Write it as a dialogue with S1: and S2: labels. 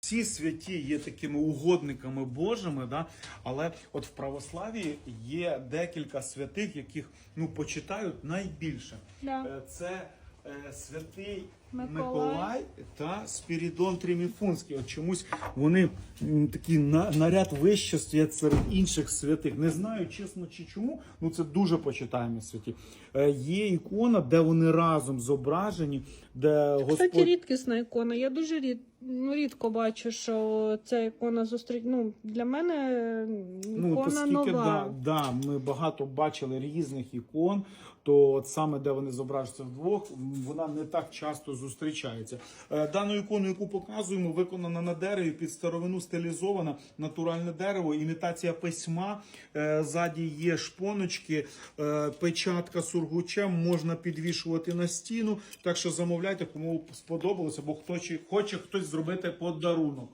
S1: Всі святі є такими угодниками Божими, да? але от в православії є декілька святих, яких ну, почитають найбільше.
S2: Да.
S1: Е, Це е, святий
S2: Миколай.
S1: Миколай та Спірідон Тріміфунський. От чомусь вони м, такі на, наряд вище стоять серед інших святих. Не знаю, чесно чи чому. Ну це дуже почитаємо святі. Е, Є ікона, де вони разом зображені, де Господь.
S2: Кстати, рідкісна ікона. Я дуже рід... ну, рідко бачу, що ця ікона зустріч. Ну, для мене
S1: Ну, оскільки
S2: нова.
S1: да, да, ми багато бачили різних ікон, то от саме де вони зображуються вдвох, вона не так часто зустрічається. Е, Дану ікону, яку показуємо, виконана на дереві під старовину стилізована, натуральне дерево, імітація письма. Е, Ззаді є шпоночки, е, печатка сургучем, можна підвішувати на стіну. Так що замовляйте, кому сподобалося, бо хто чи- хоче хтось зробити подарунок.